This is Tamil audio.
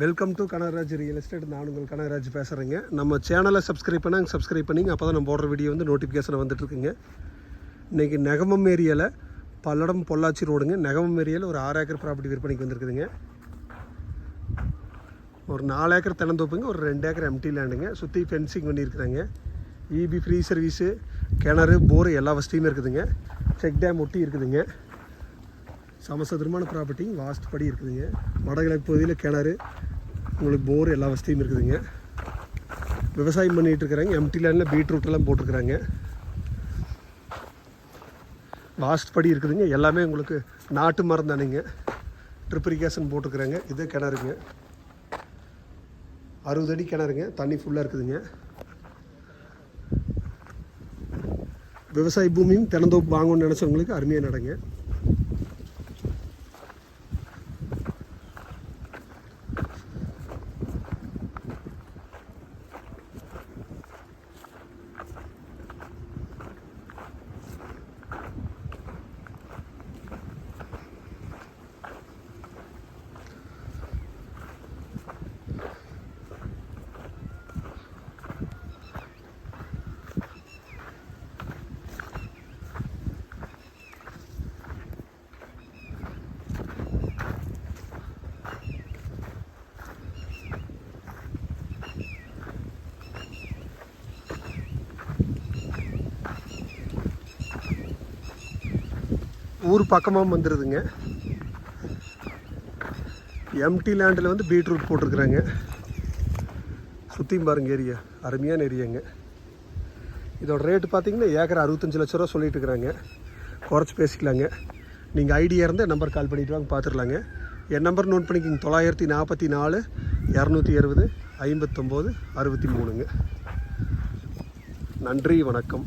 Welcome to Kanagaraj real estate நான் உங்கள் கனகராஜ் பேசுகிறேங்க நம்ம சேனலை சப்ஸ்கிரைப் பண்ணாங்க சப்ஸ்கிரைப் பண்ணிங்க. அப்போ தான் நம்ம போடுற வீடியோ வந்து நோட்டிஃபிகேஷன் வந்துட்டுருக்குங்க இன்றைக்கி நெகமம் ஏரியாவில் பல்லடம் பொள்ளாச்சி ரோடுங்க. நெகமம் ஏரியாவில் ஒரு ஆறு ஏக்கர் ப்ராப்பர்ட்டி விற்பனைக்கு வந்திருக்குதுங்க. ஒரு நாலு ஏக்கர் திறந்தோப்புங்க ஒரு ரெண்டு ஏக்கர் எம்டி லேண்டுங்க சுற்றி ஃபென்சிங் பண்ணியிருக்கிறாங்க. இபி ஃப்ரீ சர்வீஸு கிணறு போர் எல்லா வசதியுமே இருக்குதுங்க. செக் டேம் ஒட்டி இருக்குதுங்க. சமசதுரமான ப்ராப்பர்ட்டி வாஸ்ட் படி இருக்குதுங்க. வடகிழக்கு பகுதியில் கிணறு உங்களுக்கு போர் எல்லா வசதியும் இருக்குதுங்க. விவசாயம் பண்ணிகிட்டு இருக்கிறாங்க எம்டி லேண்டில் பீட்ரூட்டெல்லாம் போட்டிருக்கிறாங்க. வாஸ்ட் படி இருக்குதுங்க. எல்லாமே உங்களுக்கு நாட்டு மரம் தானுங்க. ட்ரிப் இரிகேஷன் போட்டிருக்கிறாங்க. இது கிணறுங்க. அறுபது அடி கிணறுங்க. தண்ணி ஃபுல்லாக இருக்குதுங்க. விவசாய பூமியும் தினந்தோப்பு வாங்கணும்னு நினச்சவங்களுக்கு அருமையாக நடங்க ஊர் பக்கமாக வந்துடுதுங்க எம்டி லேண்டில் வந்து பீட்ரூட் போட்டிருக்குறாங்க. சுற்றியும் பாருங்க ஏரியா. அருமையான ஏரியாங்க. இதோட ரேட்டு பார்த்தீங்கன்னா ஏக்கர் அறுபத்தஞ்சு லட்ச ரூபா சொல்லிட்டு இருக்கிறாங்க. குறைச்சி பேசிக்கலாங்க. நீங்கள் ஐடியா இருந்தால் நம்பர் கால் பண்ணிவிட்டு வாங்க பார்த்துடலாங்க என் நம்பர் நோட் பண்ணிக்கிங்க. தொள்ளாயிரத்தி நாற்பத்தி நாலு இரநூத்தி இருபது ஐம்பத்தொம்போது அறுபத்தி மூணுங்க. நன்றி வணக்கம்.